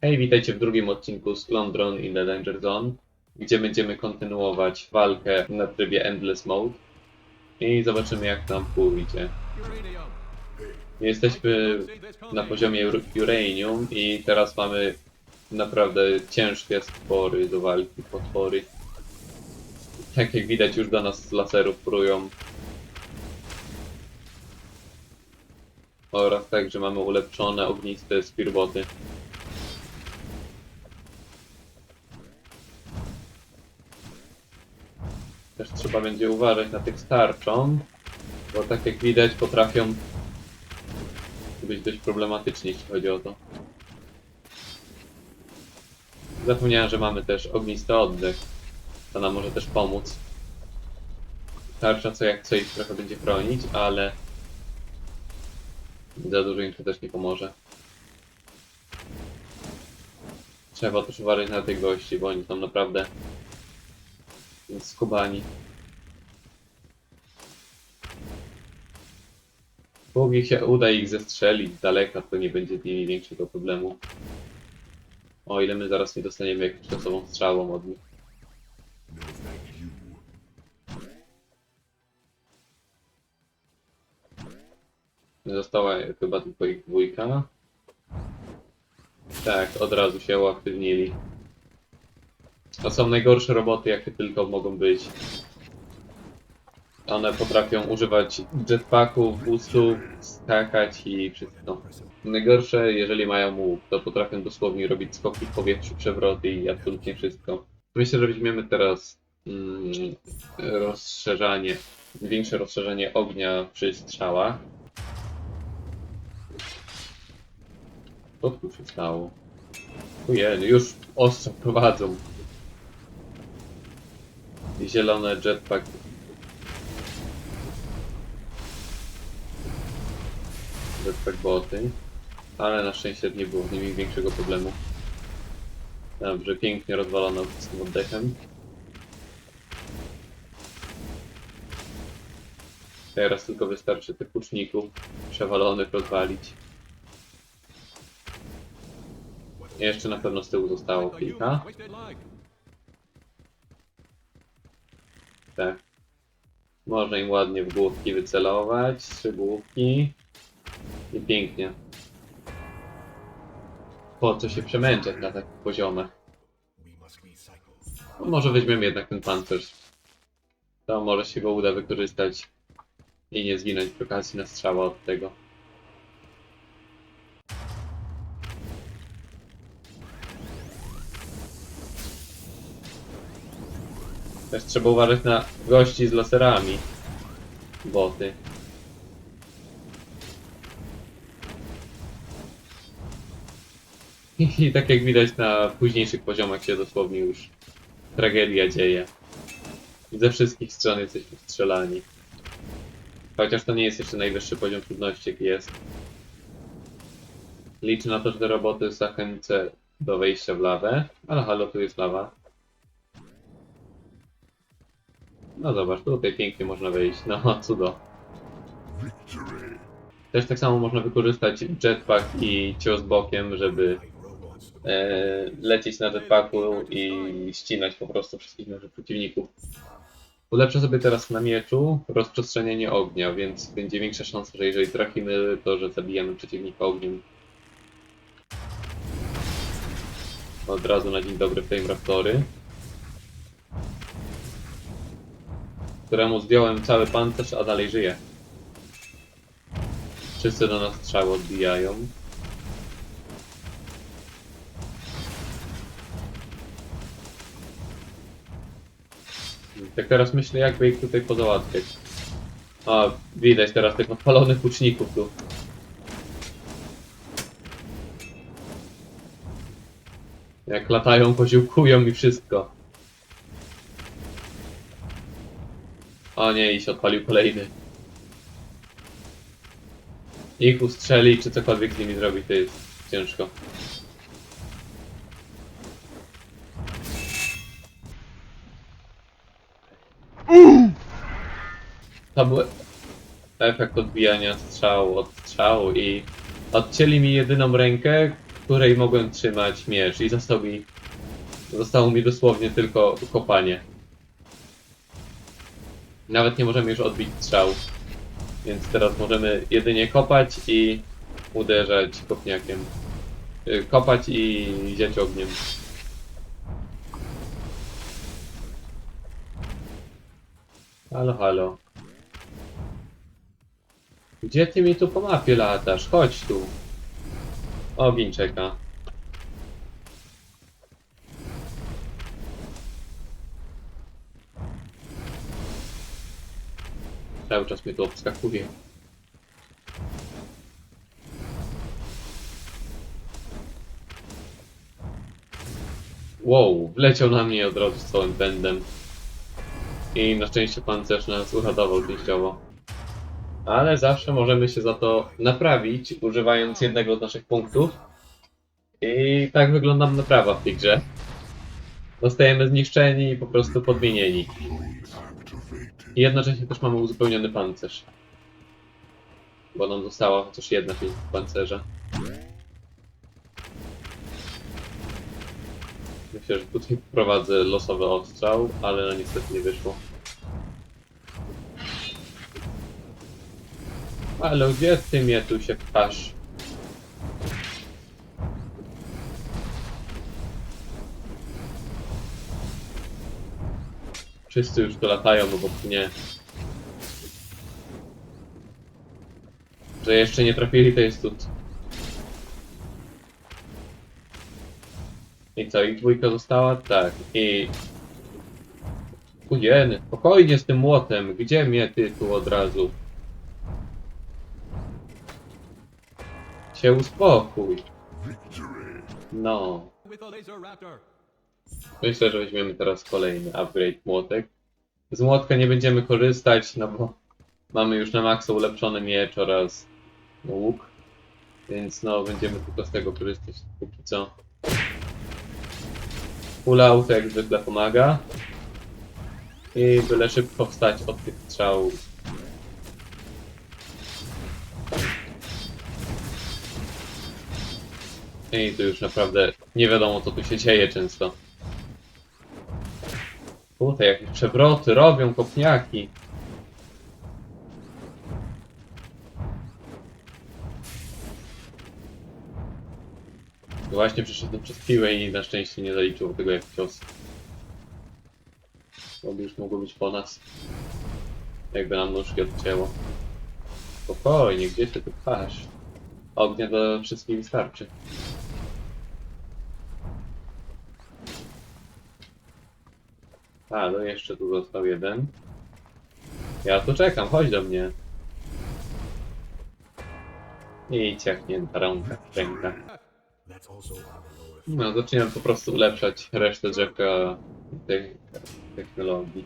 Hej, witajcie w drugim odcinku z Londron in the Danger Zone, gdzie będziemy kontynuować walkę na trybie Endless Mode i zobaczymy jak nam pójdzie. Jesteśmy na poziomie ur- Uranium i teraz mamy naprawdę ciężkie stwory do walki, potwory. Tak jak widać już do nas z laserów prują. Oraz także mamy ulepszone ogniste spirboty. Też trzeba będzie uważać na tych starczą, bo tak jak widać potrafią być dość problematyczni, jeśli chodzi o to. Zapomniałem, że mamy też ognisty oddech. To nam może też pomóc. Tarcza co jak co ich trochę będzie chronić, ale za dużo im to też nie pomoże. Trzeba też uważać na tych gości, bo oni są naprawdę skubani. Póki się uda ich zestrzelić z daleka, to nie będzie z nimi większego problemu. O ile my zaraz nie dostaniemy jakąś czasową strzałą od nich. Została chyba tylko ich dwójka. Tak, od razu się uaktywnili. To są najgorsze roboty, jakie tylko mogą być. One potrafią używać jetpacków, boostów, skakać i wszystko. Najgorsze, jeżeli mają łuk, to potrafią dosłownie robić skoki w powietrzu, przewroty i absolutnie wszystko. Myślę, że weźmiemy teraz mm, rozszerzanie, większe rozszerzenie ognia przy strzałach. Co tu się stało? Ojej, już ostro prowadzą. Zielone jetpack. Jetpack boty. Ale na szczęście nie było z nimi większego problemu. Dobrze, pięknie rozwalono z tym oddechem. Teraz tylko wystarczy tych łuczników przewalonych rozwalić. Jeszcze na pewno z tyłu zostało kilka. Tak. Można im ładnie w główki wycelować. Trzy główki. I pięknie. Po co się przemęczać na takich poziomach? No, może weźmiemy jednak ten pancerz. To może się go uda wykorzystać i nie zginąć przy okazji na strzała od tego. Też trzeba uważać na gości z laserami. Boty. I tak jak widać na późniejszych poziomach się dosłownie już tragedia dzieje. Ze wszystkich stron jesteśmy strzelani. Chociaż to nie jest jeszcze najwyższy poziom trudności jaki jest. Liczę na to, że te roboty zachęcę do wejścia w lawę. Ale halo, tu jest lawa. No zobacz, tutaj pięknie można wejść. No, cudo. Też tak samo można wykorzystać jetpack i cios bokiem, żeby e, lecieć na jetpacku i ścinać po prostu wszystkich naszych przeciwników. Ulepszę sobie teraz na mieczu rozprzestrzenianie ognia, więc będzie większa szansa, że jeżeli trafimy, to że zabijamy przeciwnika ogniem. Od razu na dzień dobry Flame Raptory. Któremu zdjąłem cały pancerz, a dalej żyje. Wszyscy do nas strzały odbijają. Tak teraz myślę, jakby ich tutaj pozałatwiać. A, widać teraz tych odpalonych łuczników tu. Jak latają, poziłkują i wszystko. O nie, i się odpalił kolejny. Ich ustrzeli, czy cokolwiek z nimi zrobić, to jest ciężko. To był efekt odbijania strzału od strzału i odcięli mi jedyną rękę, której mogłem trzymać miecz i został mi, zostało mi dosłownie tylko kopanie. Nawet nie możemy już odbić strzał. Więc teraz możemy jedynie kopać i uderzać kopniakiem. Y, Kopać i ziać ogniem. Halo, halo. Gdzie ty mi tu po mapie latasz? Chodź tu. Ogień czeka. Cały czas mnie tu obskakuje. Wow, wleciał na mnie od razu z całym pędem. I na szczęście pancerz nas uratował częściowo. Ale zawsze możemy się za to naprawić, używając jednego z naszych punktów. I tak wygląda naprawa w tej grze. Zostajemy zniszczeni i po prostu podmienieni. I jednocześnie też mamy uzupełniony pancerz. Bo nam została chociaż jedna część pancerza. Myślę, że tutaj wprowadzę losowy ostrzał, ale no niestety nie wyszło. Ale gdzie ty mnie tu się pchasz? Wszyscy już dolatają obok mnie. Że jeszcze nie trafili, to jest cud. I co, ich dwójka została? Tak. I... Ujeny, spokojnie z tym młotem. Gdzie mnie ty tu od razu? Się uspokój. No. Myślę, że weźmiemy teraz kolejny upgrade młotek. Z młotka nie będziemy korzystać, no bo mamy już na maksa ulepszony miecz oraz łuk. Więc no, będziemy tylko z tego korzystać póki co. Full auto jak zwykle pomaga. I byle szybko wstać od tych strzałów. I tu już naprawdę nie wiadomo co tu się dzieje często. Tutaj jakieś przewroty robią kopniaki. Właśnie przeszedłem przez piłę i na szczęście nie zaliczył tego jak cios. To by już mogło być po nas. Jakby nam nóżki odcięło. Spokojnie, gdzie ty tu pchasz? Ognia do wszystkich wystarczy. A, no jeszcze tu został jeden. Ja tu czekam, chodź do mnie. I ciachnięta rąka, ręka. No, zaczynam po prostu ulepszać resztę drzewka tej technologii.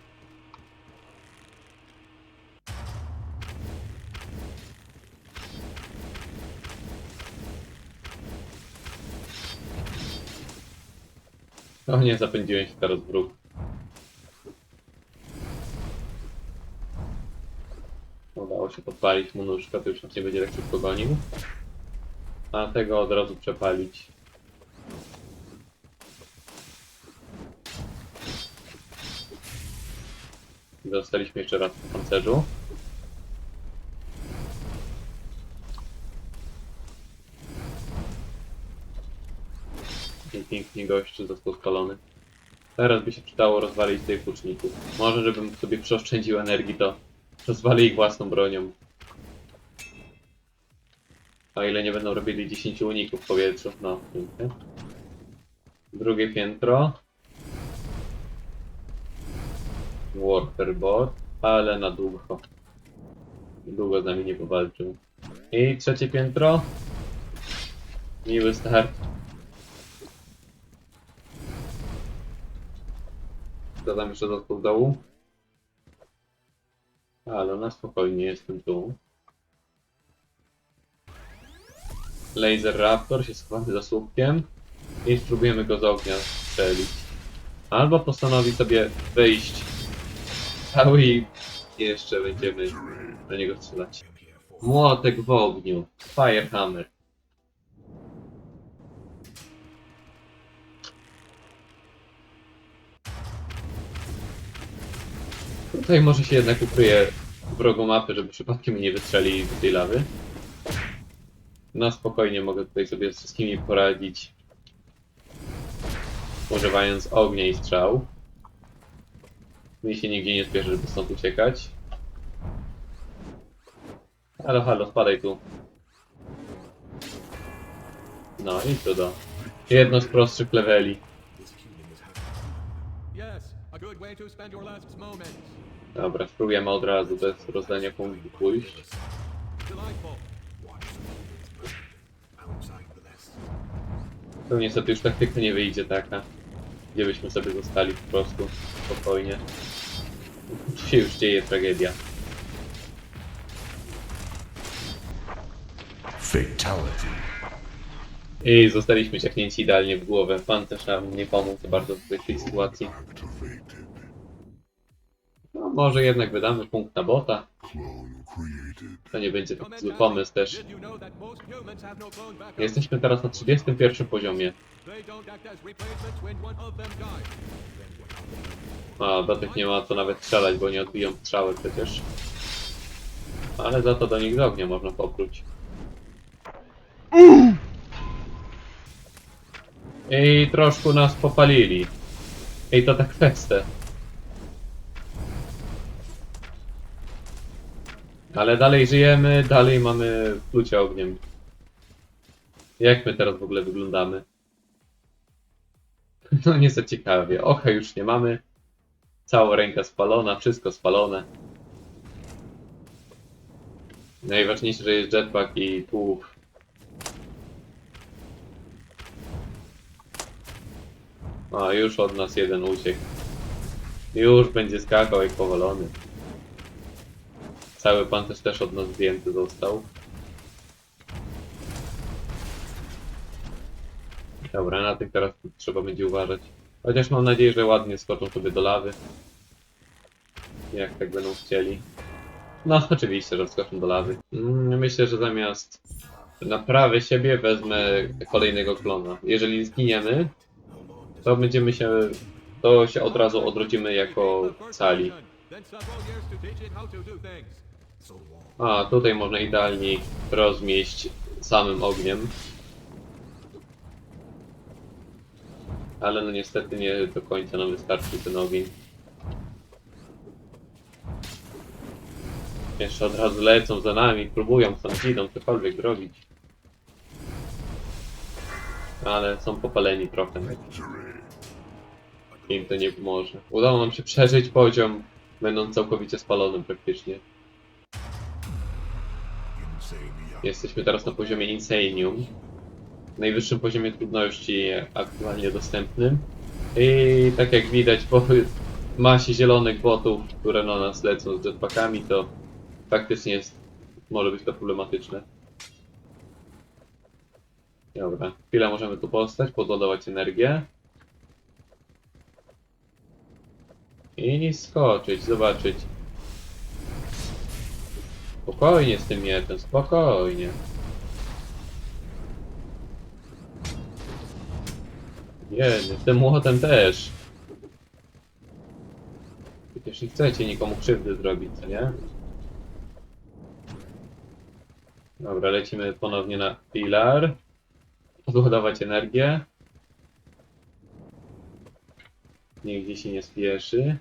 O nie, zapędziłem się teraz w ruch. Się podpalić mu nóżkę, to już nas nie będzie tak szybko gonił. A tego od razu przepalić. Dostaliśmy jeszcze raz po pancerzu. I pięknie gościu został spalony. Teraz by się przydało rozwalić tych łuczników. Może żebym sobie przeoszczędził energii, to rozwali ich własną bronią. O ile nie będą robili 10 uników w. No, pięknie. Drugie piętro. Warfare bot, ale na długo. Długo z nami nie powalczył. I trzecie piętro. Miły start. Co tam jeszcze w dołu? Ale na spokojnie jestem tu. Laser Raptor się schowany za słupkiem i spróbujemy go z ognia strzelić. Albo postanowi sobie wyjść cały i jeszcze będziemy do niego strzelać. Młotek w ogniu. Firehammer. Tutaj może się jednak ukryje w rogu mapy, żeby przypadkiem nie wystrzeli do tej lawy. Na spokojnie mogę tutaj sobie z wszystkimi poradzić. Używając ognia i strzał. Mi się nigdzie nie spieszy, żeby stąd uciekać. Halo, halo, spadaj tu. No i cudo. Jedno z prostszych leveli. Yes, a good way to spend your last moments. Dobra, spróbujemy od razu bez rozdania punktu pójść. To niestety już taktyka nie wyjdzie taka. Gdzie byśmy sobie zostali po prostu spokojnie. Tu się już dzieje tragedia. Fatality. I zostaliśmy ciachnięci idealnie w głowę. Pan też nam nie pomógł za bardzo w tej sytuacji. Może jednak wydamy punkt na bota. To nie będzie taki zły pomysł też. Jesteśmy teraz na 31 poziomie. A, do tych nie ma co nawet strzelać, bo nie odbiją strzały przecież. Ale za to do nich z ognia można popluć. I troszkę nas popalili. I to tak festę. Ale dalej żyjemy, dalej mamy plucie ogniem. Jak my teraz w ogóle wyglądamy? No nie za ciekawie. Oka już nie mamy. Cała ręka spalona, wszystko spalone. Najważniejsze, że jest jetpack i tułów. A, już od nas jeden uciekł. Już będzie skakał jak powalony. Cały pancerz też od nas zdjęty został. Dobra, na tych teraz trzeba będzie uważać. Chociaż mam nadzieję, że ładnie skoczą sobie do lawy. Jak tak będą chcieli. No, oczywiście, że skoczą do lawy. Mm, Myślę, że zamiast naprawy siebie wezmę kolejnego klona. Jeżeli zginiemy, to będziemy się... to się od razu odrodzimy jako cali. A, tutaj można idealnie rozmieść samym ogniem. Ale no niestety nie do końca nam wystarczy ten ogień. Jeszcze od razu lecą za nami, próbują tam idą cokolwiek zrobić. Ale są popaleni trochę. Im to nie pomoże. Udało nam się przeżyć poziom, będąc całkowicie spalonym praktycznie. Jesteśmy teraz na poziomie Insanium. Najwyższym poziomie trudności aktualnie dostępnym. I tak jak widać po masie zielonych botów, które na nas lecą z jetpackami, to faktycznie jest, może być to problematyczne. Dobra, chwilę możemy tu postać, podładować energię. I skoczyć, zobaczyć. Spokojnie z tym mieczem, spokojnie. Jedy, z tym młotem też. Przecież nie chcecie nikomu krzywdy zrobić, co nie? Dobra, lecimy ponownie na filar. Odładować energię. Nigdzie się nie spieszy.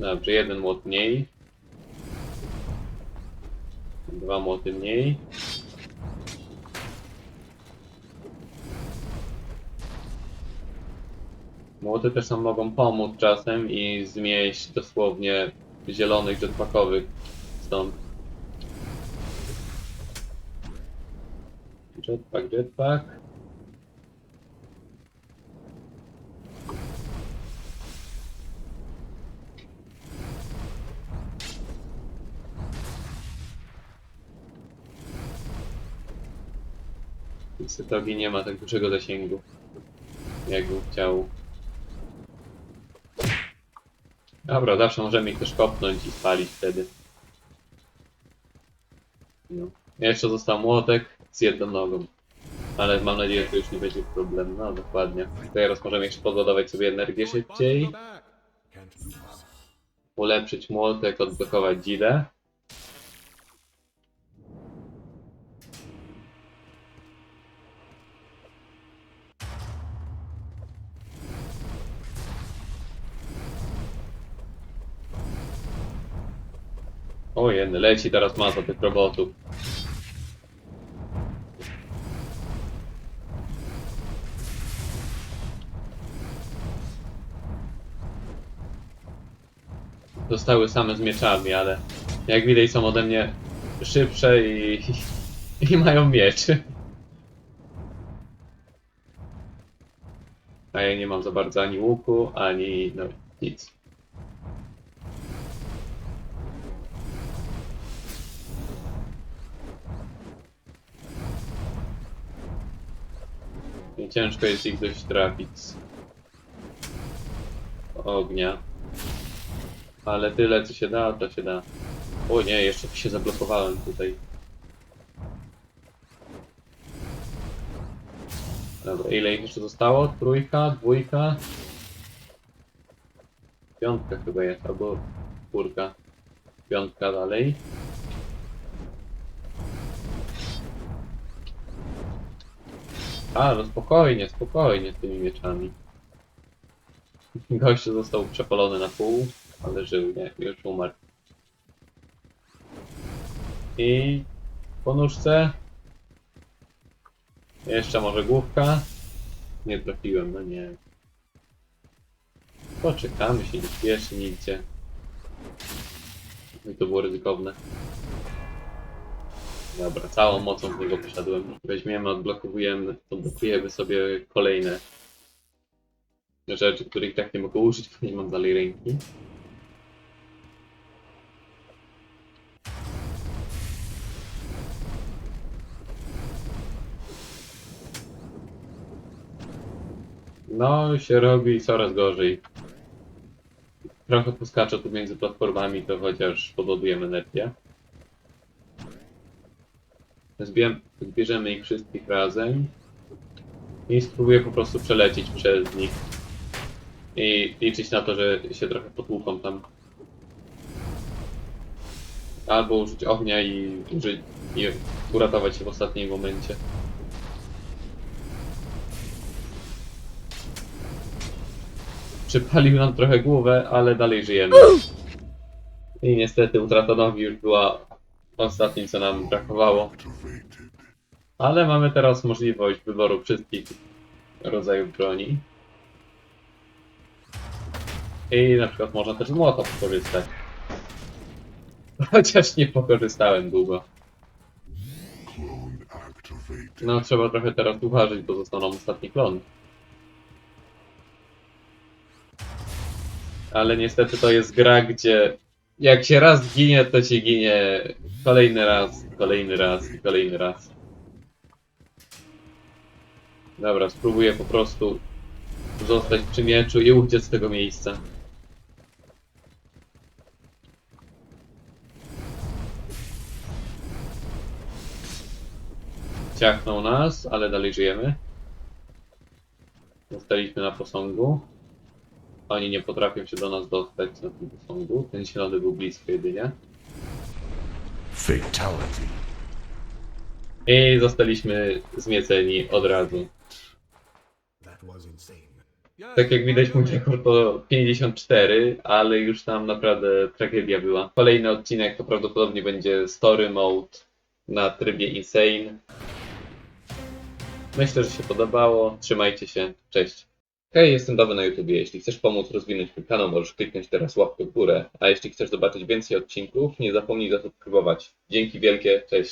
Dobrze, jeden młot mniej. Dwa młoty mniej. Młoty też nam mogą pomóc czasem i zmieść dosłownie zielonych jetpackowych stąd. Jetpack, jetpack. Niestety nie ma tak dużego zasięgu, jakbym chciał. Dobra, zawsze możemy ich też kopnąć i spalić wtedy. No. Jeszcze został młotek z jedną nogą. Ale mam nadzieję, że to już nie będzie problem. No dokładnie. Teraz możemy jeszcze podładować sobie energię szybciej, ulepszyć młotek, odblokować dzidę. O jedny, leci teraz masa tych robotów. Zostały same z mieczami, ale jak widać są ode mnie szybsze i, i mają miecz. A ja nie mam za bardzo ani łuku, ani no nic. Ciężko jest ich dość trafić z ognia. Ale tyle co się da, to się da. O nie, jeszcze się zablokowałem tutaj. Dobra, ile ich jeszcze zostało? Trójka, dwójka? Piątka chyba jest, albo czwórka. Piątka dalej. A, no spokojnie, spokojnie z tymi mieczami. Gościu został przepalony na pół, ale żył, nie, już umarł. I po nóżce. Jeszcze może główka. Nie trafiłem, no nie. Poczekamy się, nie spieszy. I to było ryzykowne. Dobra, całą mocą w niego poszedłem. Weźmiemy, odblokowujemy, odblokujemy sobie kolejne rzeczy, których tak nie mogę użyć, bo nie mam dalej ręki. No, się robi coraz gorzej. Trochę poskaczę tu między platformami, to chociaż podładujemy energię. Zbierzemy ich wszystkich razem i spróbuję po prostu przelecieć przez nich i liczyć na to, że się trochę potłuką tam. Albo użyć ognia i, użyć, i uratować się w ostatnim momencie. Przypalił nam trochę głowę, ale dalej żyjemy. I niestety utrata nogi już była ostatnim, co nam brakowało. Ale mamy teraz możliwość wyboru wszystkich rodzajów broni. I na przykład można też z młota korzystać. Chociaż nie pokorzystałem długo. No trzeba trochę teraz uważać, bo został nam ostatni klon. Ale niestety to jest gra, gdzie jak się raz ginie, to się ginie kolejny raz, kolejny raz i kolejny raz. Dobra, spróbuję po prostu zostać przy mieczu i uciec z tego miejsca. Ciachnął nas, ale dalej żyjemy. Zostaliśmy na posągu. Oni nie potrafią się do nas dostać na tym posągu. Ten zielony był blisko jedynie. Fatality. I zostaliśmy zmieceni od razu. Tak jak widać mój rekord to 54, ale już tam naprawdę tragedia była. Kolejny odcinek to prawdopodobnie będzie Story Mode na trybie Insane. Myślę, że się podobało. Trzymajcie się. Cześć. Hej, jestem Dawy na YouTubie. Jeśli chcesz pomóc rozwinąć mój kanał, możesz kliknąć teraz łapkę w górę. A jeśli chcesz zobaczyć więcej odcinków, nie zapomnij zasubskrybować. Dzięki wielkie. Cześć.